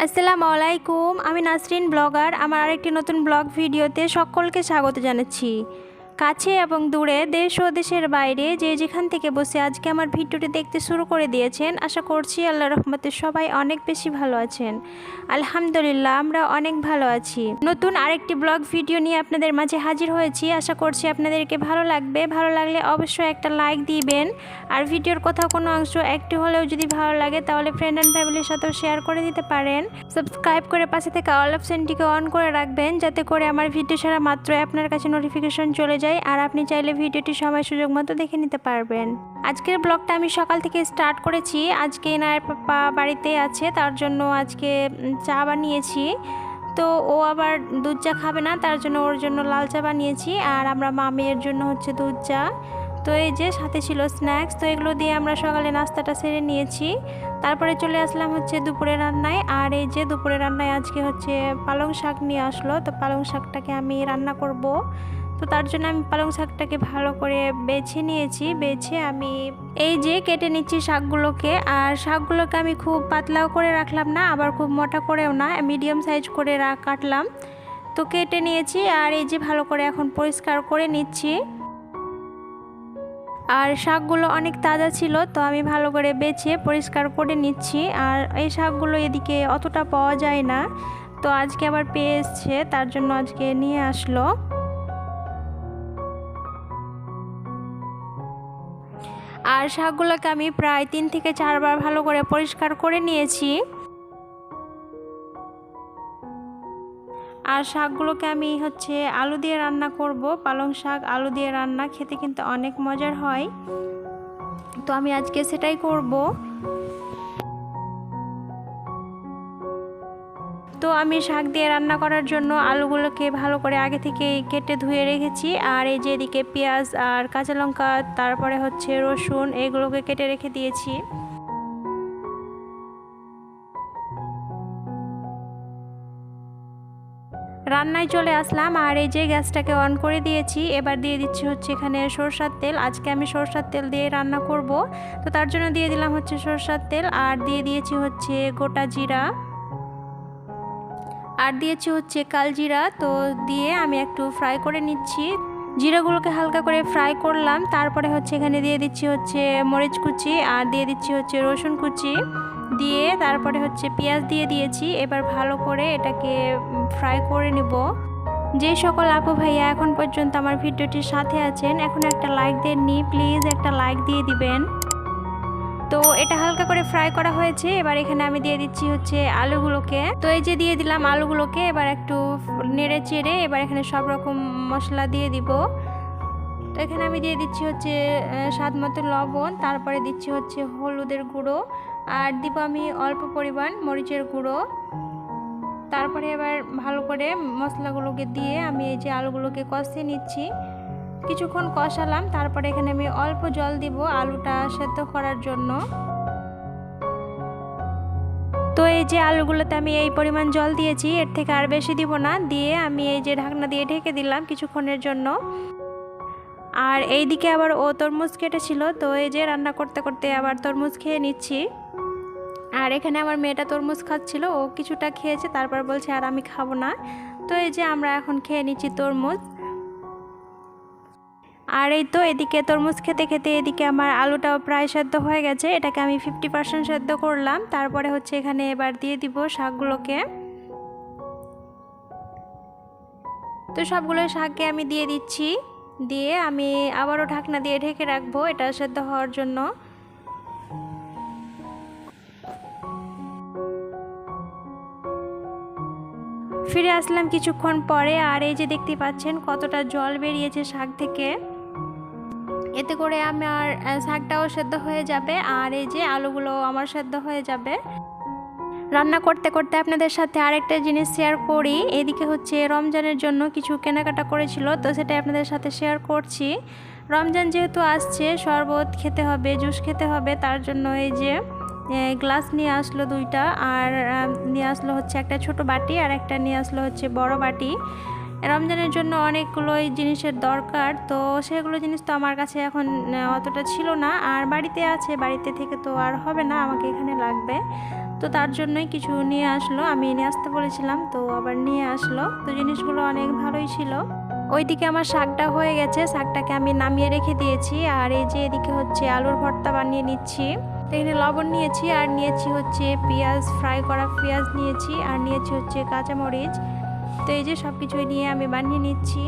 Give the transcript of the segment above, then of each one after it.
আসসালামু আলাইকুম আমি নাসরিন ব্লগার আমার আরেকটি নতুন ব্লগ ভিডিওতে সকলকে স্বাগত জানাচ্ছি কাছে এবং দূরে, দেশ ও দেশের বাইরে যে যেখান থেকে বসে আজকে আমার ভিডিওটি দেখতে শুরু করে দিয়েছেন, আশা করছি আল্লাহ রহমতে সবাই অনেক বেশি ভালো আছেন। আলহামদুলিল্লাহ, আমরা অনেক ভালো আছি। নতুন আরেকটি ব্লগ ভিডিও নিয়ে আপনাদের মাঝে হাজির হয়েছি। আশা করছি আপনাদেরকে ভালো লাগবে। ভালো লাগলে অবশ্যই একটা লাইক দিবেন। আর ভিডিওর কোথাও কোনো অংশ একটু হলেও যদি ভালো লাগে, তাহলে ফ্রেন্ড অ্যান্ড ফ্যামিলির সাথেও শেয়ার করে দিতে পারেন। সাবস্ক্রাইব করে পাশে থেকে অল অপশনটিকে অন করে রাখবেন, যাতে করে আমার ভিডিও ছাড়া মাত্র আপনার কাছে নোটিফিকেশন চলে যায়। আর আপনি চাইলে ভিডিওটি সময় সুযোগ মতো দেখে নিতে পারবেন। আজকের ব্লগটা আমি সকাল থেকে স্টার্ট করেছি। আজকে এনার পাপা বাড়িতে আছে, তার জন্য আজকে চা বানিয়েছি। তো ও আবার দুধ চা খাবে না, তার জন্য ওর জন্য লাল চা বানিয়েছি। আর আমরা মামির জন্য হচ্ছে দুধ চা। তো এই যে সাথে ছিল স্ন্যাক্স, তো এগুলো দিয়ে আমরা সকালে নাস্তাটা সেরে নিয়েছি। তারপরে চলে আসলাম হচ্ছে দুপুরে রান্নায়। আর এই যে দুপুরে রান্নায় আজকে হচ্ছে পালং শাক নিয়ে আসলো। তো পালং শাকটাকে আমি রান্না করব। তো তার জন্য আমি পালং শাকটাকে ভালো করে বেছে নিয়েছি, বেছে আমি এই যে কেটে নিচ্ছি শাকগুলোকে। আর শাকগুলোকে আমি খুব পাতলাও করে রাখলাম না, আবার খুব মোটা করেও না, মিডিয়াম সাইজ করে কাটলাম। তো কেটে নিয়েছি আর এই যে ভালো করে এখন পরিষ্কার করে নিচ্ছি। আর শাকগুলো অনেক তাজা ছিল, তো আমি ভালো করে বেছে পরিষ্কার করে নিচ্ছি। আর এই শাকগুলো এদিকে অতটা পাওয়া যায় না, তো আজকে আবার পেয়ে এসছে, তার জন্য আজকে নিয়ে আসলো। আর শাকগুলোকে আমি প্রায় তিন থেকে চারবার ভালো করে পরিষ্কার করে নিয়েছি। আর শাকগুলোকে আমি হচ্ছে আলু দিয়ে রান্না করব। পালং শাক, আলু দিয়ে রান্না খেতে কিন্তু অনেক মজার হয়। তো আমি আজকে সেটাই করব। তো আমি শাক দিয়ে রান্না করার জন্য আলুগুলোকে ভালো করে আগে থেকে কেটে ধুয়ে রেখেছি। আর এই যে এদিকে পেঁয়াজ আর কাঁচা লঙ্কা, তারপরে হচ্ছে রসুন, এগুলোকে কেটে রেখে দিয়েছি। রান্নায় চলে আসলাম আর এই যে গ্যাসটাকে অন করে দিয়েছি। এবার দিয়ে দিচ্ছি হচ্ছে এখানে সরষার তেল। আজকে আমি সরষার তেল দিয়ে রান্না করব। তো তার জন্য দিয়ে দিলাম হচ্ছে সরষার তেল। আর দিয়ে দিয়েছি হচ্ছে গোটা জিরা। আর দিয়েছি হচ্ছে কালজিরা। তো দিয়ে আমি একটু ফ্রাই করে নিচ্ছি। জিরাগুলোকে হালকা করে ফ্রাই করলাম। তারপরে হচ্ছে এখানে দিয়ে দিচ্ছি হচ্ছে মরিচ কুচি আর দিয়ে দিচ্ছি হচ্ছে রসুন কুচি। দিয়ে তারপরে হচ্ছে পেঁয়াজ দিয়ে দিয়েছি। এবার ভালো করে এটাকে ফ্রাই করে নিব। যে সকল আপু ভাইয়া এখন পর্যন্ত আমার ভিডিওটির সাথে আছেন, এখন একটা লাইক দেননি প্লিজ একটা লাইক দিয়ে দিবেন। তো এটা হালকা করে ফ্রাই করা হয়েছে। এবার এখানে আমি দিয়ে দিচ্ছি হচ্ছে আলুগুলোকে। তো এই যে দিয়ে দিলাম আলুগুলোকে, এবার একটু নেড়ে চেড়ে এবার এখানে সব রকম মশলা দিয়ে দিব। তো এখানে আমি দিয়ে দিচ্ছি হচ্ছে স্বাদ মতো লবণ, তারপরে দিচ্ছি হচ্ছে হলুদের গুঁড়ো, আর দিব আমি অল্প পরিমাণ মরিচের গুঁড়ো। তারপরে এবার ভালো করে মশলাগুলোকে দিয়ে আমি এই যে আলুগুলোকে কষিয়ে নিচ্ছি। কিছুক্ষণ কষালাম, তারপরে এখানে আমি অল্প জল দিব আলুটা সেদ্ধ করার জন্য। তো এই যে আলুগুলোতে আমি এই পরিমাণ জল দিয়েছি, এর থেকে আর বেশি দিব না, দিয়ে আমি এই যে ঢাকনা দিয়ে ঢেকে দিলাম কিছুক্ষণের জন্য। আর এই দিকে আবার ও তরমুজ কেটেছিল, তো এই যে রান্না করতে করতে আবার তরমুজ খেয়ে নিচ্ছি। আর এখানে আমার মেয়েটা তরমুজ খাচ্ছিল, ও কিছুটা খেয়েছে, তারপর বলছে, আর আমি খাব না। তো এই যে আমরা এখন খেয়ে নিচ্ছি তরমুজ। আর এই তো এদিকে তরমুজ খেতে খেতে এদিকে আমার আলুটাও প্রায় সেদ্ধ হয়ে গেছে। এটাকে আমি ফিফটি পার্সেন্ট সেদ্ধ করলাম। তারপরে হচ্ছে এখানে এবার দিয়ে দিব শাকগুলোকে। তো সবগুলো শাককে আমি দিয়ে দিচ্ছি। দিয়ে আমি আবারও ঢাকনা দিয়ে ঢেকে রাখব এটা সেদ্ধ হওয়ার জন্য। ফিরে আসলাম কিছুক্ষণ পরে আর এই যে দেখতে পাচ্ছেন কতটা জল বেরিয়েছে শাক থেকে। এতে করে আমার শাকটাও সেদ্ধ হয়ে যাবে আর এই যে আলুগুলো আমার সেদ্ধ হয়ে যাবে। রান্না করতে করতে আপনাদের সাথে আরেকটা জিনিস শেয়ার করি। এদিকে হচ্ছে রমজানের জন্য কিছু কেনাকাটা করেছিল, তো সেটাই আপনাদের সাথে শেয়ার করছি। রমজান যেহেতু আসছে, শরবত খেতে হবে, জুস খেতে হবে, তার জন্য এই যে গ্লাস নিয়ে আসলো দুইটা। আর নিয়ে আসলো হচ্ছে একটা ছোট বাটি আর একটা নিয়ে আসলো হচ্ছে বড় বাটি। রমজানের জন্য অনেকগুলোই জিনিসের দরকার, তো সেগুলো জিনিস তো আমার কাছে এখন অতটা ছিল না। আর বাড়িতে আছে, বাড়িতে থেকে তো আর হবে না, আমাকে এখানে লাগবে। তো তার জন্যই কিছু নিয়ে আসলো, আমি নিয়ে আসতে বলেছিলাম, তো আবার নিয়ে আসলো। তো জিনিসগুলো অনেক ভালোই ছিল। ওইদিকে আমার শাকটা হয়ে গেছে, শাকটাকে আমি নামিয়ে রেখে দিয়েছি। আর এই যে এদিকে হচ্ছে আলুর ভর্তা বানিয়ে নিচ্ছি। এখানে লবণ নিয়েছি, আর নিয়েছি হচ্ছে পেঁয়াজ, ফ্রাই করা পেঁয়াজ নিয়েছি, আর নিয়েছি হচ্ছে কাঁচামরিচ। তো এই যে সব কিছুই নিয়ে আমি বানিয়ে নিচ্ছি।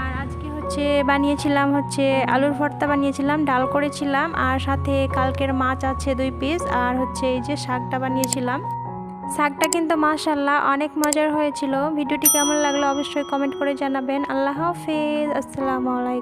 আর আজকে হচ্ছে বানিয়েছিলাম হচ্ছে আলুর ভর্তা বানিয়েছিলাম, ডাল করেছিলাম, আর সাথে কালকের মাছ আছে দুই পিস আর হচ্ছে এই যে শাকটা বানিয়েছিলাম। শাকটা কিন্তু মাশাল্লাহ অনেক মজার হয়েছিল। ভিডিওটি কেমন লাগল অবশ্যই কমেন্ট করে জানাবেন। আল্লাহ হাফিজ, আসসালামু আলাইকুম।